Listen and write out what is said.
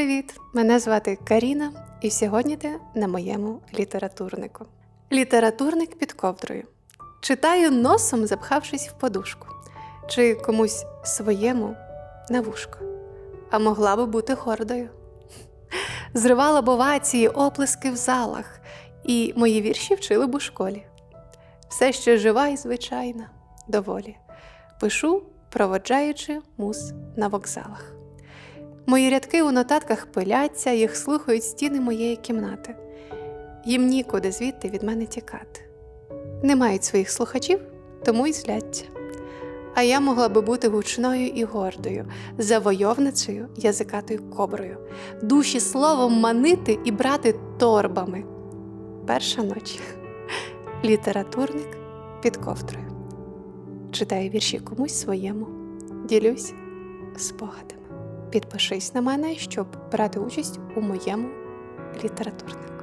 привіт! Мене звати Каріна, і сьогодні ти на моєму літературнику. Літературник під ковдрою. Читаю носом, запхавшись в подушку, чи комусь своєму на вушко. А могла би бути гордою. Зривала б овації, оплески в залах, і мої вірші вчили б у школі. Все ще жива і звичайна, доволі. Пишу, проводжаючи мус на вокзалах. Мої рядки у нотатках пиляться, їх слухають стіни моєї кімнати. Їм нікуди звідти від мене тікати. Не мають своїх слухачів, тому й зляться. А я могла би бути гучною і гордою, завойовницею язикатою коброю, душі словом манити і брати торбами. Перша ніч. Літературник під ковдрою. Читаю вірші комусь своєму, ділюсь спогадами. Підпишись на мене, щоб брати участь у моєму літературнику.